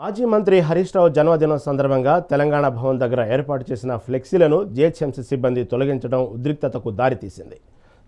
మాజీ మంత్రి హరీష్ రావు జన్మదినం సందర్భంగా తెలంగాణ భవన్ దగ్గర ఏర్పాటు చేసిన ఫ్లెక్సీలను జిహెచ్ఎంసీ సిబ్బంది తొలగించడం ఉద్రిక్తతకు దారితీసింది.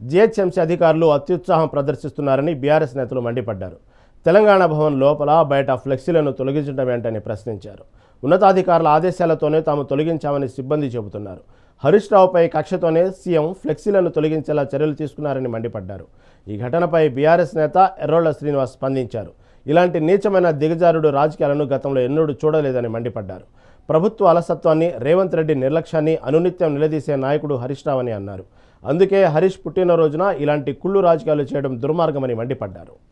జిహెచ్ఎంసీ అధికారులు అత్యుత్సాహం ప్రదర్శిస్తున్నారని బీఆర్ఎస్ నేతలు మండిపడ్డారు. తెలంగాణ భవన్ లోపల బయట ఫ్లెక్సీలను తొలగించడం ఏంటని ప్రశ్నించారు. ఉన్నతాధికారుల ఆదేశాలతోనే తాము తొలగించామని సిబ్బంది చెబుతున్నారు. హరీష్ రావుపై కక్షతోనే సీఎం ఫ్లెక్సీలను తొలగించేలా చర్యలు తీసుకున్నారని మండిపడ్డారు. ఈ ఘటనపై బీఆర్ఎస్ నేత ఎర్రోళ్ళ శ్రీనివాస్ స్పందించారు. ఇలాంటి నీచమైన దిగజారుడు రాజకీయాలను గతంలో ఎన్నడూ చూడలేదని మండిపడ్డారు. ప్రభుత్వ అలసత్వాన్ని రేవంత్ రెడ్డి నిర్లక్ష్యాన్ని అనునిత్యం నిలదీసే నాయకుడు హరీష్ రావు అని అన్నారు. అందుకే హరీష్ పుట్టినరోజున ఇలాంటి కుళ్ళు రాజకీయాలు చేయడం దుర్మార్గమని మండిపడ్డారు.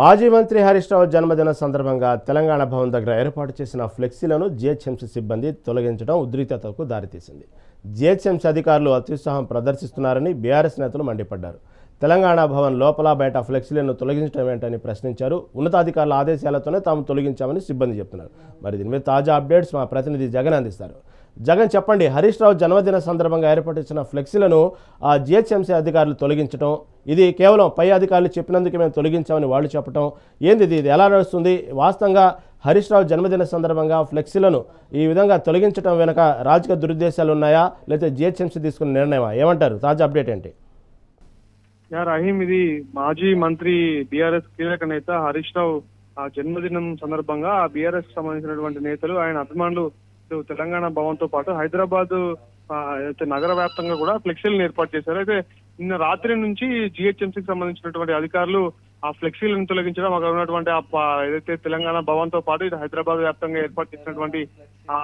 మాజీ మంత్రి హరీష్ రావు జన్మదిన సందర్భంగా తెలంగాణ భవన్ దగ్గర ఏర్పాటు చేసిన ఫ్లెక్సీలను జిహెచ్ఎంసీ సిబ్బంది తొలగించడం ఉద్రిక్తతకు దారితీసింది. జిహెచ్ఎంసీ అధికారులు అత్యుత్సాహం ప్రదర్శిస్తున్నారని బీఆర్ఎస్ నేతలు మండిపడ్డారు. తెలంగాణ భవన్ లోపల బయట ఫ్లెక్సీలను తొలగించడం ఏంటని ప్రశ్నించారు. ఉన్నతాధికారుల ఆదేశాలతోనే తాము తొలగించామని సిబ్బంది చెప్తున్నారు. మరి దీని మీద తాజా అప్డేట్స్ మా ప్రతినిధి జగన్ అందిస్తారు. జగన్ చెప్పండి హరీష్ రావు జన్మదిన సందర్భంగా ఏర్పాటు చేసిన ఫ్లెక్సీలను ఆ జిహెచ్ఎంసీ అధికారులు తొలగించడం ఇది కేవలం పై అధికారులు చెప్పినందుకు మేము తొలగించామని వాళ్ళు చెప్పడం ఏంది ఇది ఇది ఎలా నడుస్తుంది? వాస్తవంగా హరీష్ రావు జన్మదిన సందర్భంగా ఫ్లెక్సీలను ఈ విధంగా తొలగించడం వెనుక రాజకీయ దురుద్దేశాలు ఉన్నాయా? లేకపోతే జిహెచ్ఎంసీ తీసుకున్న నిర్ణయమా? ఏమంటారు? తాజా అప్డేట్ ఏంటి? యా రహీం ఇది మాజీ మంత్రి బీఆర్ఎస్ కీలక నేత హరీష్ రావు ఆ జన్మదినం సందర్భంగా ఆ బీఆర్ఎస్ సంబంధించినటువంటి నేతలు ఆయన అభిమానులు తెలంగాణ భవన్తో పాటు హైదరాబాద్ నగర వ్యాప్తంగా కూడా ఫ్లెక్సీలను ఏర్పాటు చేశారు. అయితే నిన్న రాత్రి నుంచి జిహెచ్ఎంసీకి సంబంధించినటువంటి అధికారులు ఆ ఫ్లెక్సీలను తొలగించడం అక్కడ ఉన్నటువంటి ఆ ఏదైతే తెలంగాణ భవన్తో పాటు హైదరాబాద్ వ్యాప్తంగా ఏర్పాటు చేసినటువంటి ఆ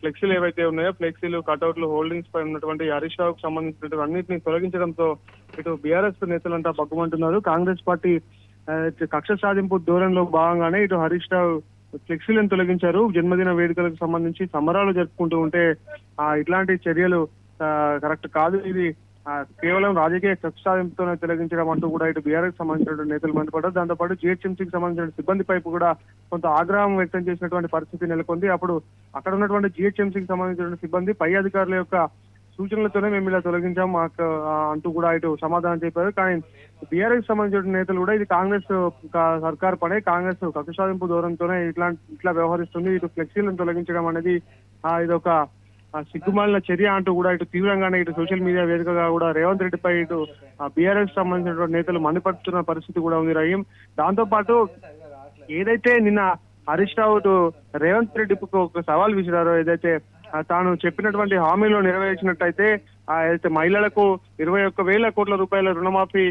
ఫ్లెక్సీలు ఏవైతే ఉన్నాయో ఫ్లెక్సీలు కట్అవుట్లు హోల్డింగ్స్ పై ఉన్నటువంటి హరీష్ రావుకు సంబంధించినటువంటి అన్నింటినీ తొలగించడంతో ఇటు బీఆర్ఎస్ నేతలంతా పగ్గుమంటున్నారు కాంగ్రెస్ పార్టీ కక్ష సాధింపు ధోరణిలో భాగంగానే ఇటు హరీష్ రావు ఫ్లెక్సీలను తొలగించారు? జన్మదిన వేడుకలకు సంబంధించి సంబరాలు జరుపుకుంటూ ఉంటే ఆ ఇట్లాంటి చర్యలు కరెక్ట్ కాదు. ఇది కేవలం రాజకీయ కక్ష సాధింపుతోనే తొలగించడం అంటూ కూడా ఇటు బీఆర్ఎస్ సంబంధించిన నేతలు మండిపడ్డారు. దాంతోపాటు జిహెచ్ఎంసీకి సంబంధించిన సిబ్బంది పైపు కూడా కొంత ఆగ్రహం వ్యక్తం చేసినటువంటి పరిస్థితి నెలకొంది. అప్పుడు అక్కడ ఉన్నటువంటి జిహెచ్ఎంసీకి సంబంధించినటువంటి సిబ్బంది పై అధికారుల యొక్క సూచనలతోనే మేము ఇలా తొలగించాం. మాకు అంటూ కూడా ఇటు సమాధానం చెప్పారు. కానీ బీఆర్ఎస్ సంబంధించిన నేతలు కూడా ఇది కాంగ్రెస్ సర్కార్ పడే కాంగ్రెస్ కక్ష సాధింపు దూరంతోనే ఇట్లా ఇట్లా వ్యవహరిస్తుంది. ఇటు ఫ్లెక్సీలను తొలగించడం అనేది ఆ, ఇదొక సిగ్గుమాలిన చర్య అంటూ కూడా ఇటు తీవ్రంగానే ఇటు సోషల్ మీడియా వేదికగా కూడా రేవంత్ రెడ్డిపై ఇటు బీఆర్ఎస్ సంబంధించినటువంటి నేతలు మండిపడుతున్న పరిస్థితి కూడా ఉంది రహీం. దాంతో పాటు ఏదైతే నిన్న హరీష్ రావు రేవంత్ రెడ్డికి ఒక సవాల్ విసిరారో ఏదైతే తాను చెప్పినటువంటి హామీలో నెరవేర్చినట్టయితే అయితే మహిళలకు ఇరవై ఒక్క వేల కోట్ల రూపాయల రుణమాఫీ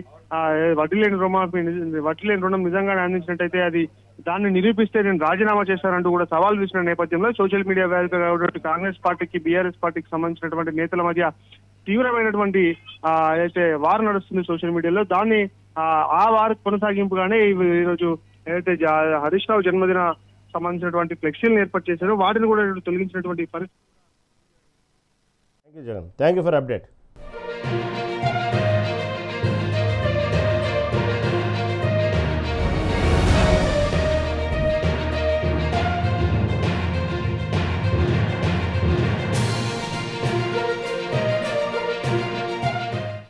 వడ్డీ లేని రుణమాఫీ వడ్డీ లేని రుణం నిజంగానే అందించినట్టయితే అది దాన్ని నిరూపిస్తే నేను రాజీనామా చేశానంటూ కూడా సవాల్ విసిన నేపథ్యంలో సోషల్ మీడియా వేదికగా కాంగ్రెస్ పార్టీకి బీఆర్ఎస్ పార్టీకి సంబంధించినటువంటి నేతల మధ్య తీవ్రమైనటువంటి అయితే వారు వార్ నడుస్తుంది సోషల్ మీడియాలో. దాన్ని ఆ, వారు కొనసాగింపుగానే ఈ- ఈరోజు ఏదైతే హరీష్ రావు జన్మదిన సంబంధించినటువంటి ఫ్లెక్సీలను ఏర్పాటు చేశారో వాటిని కూడా తొలగించినటువంటి పరిస్థితి Thank you, Jagan. Thank you for update.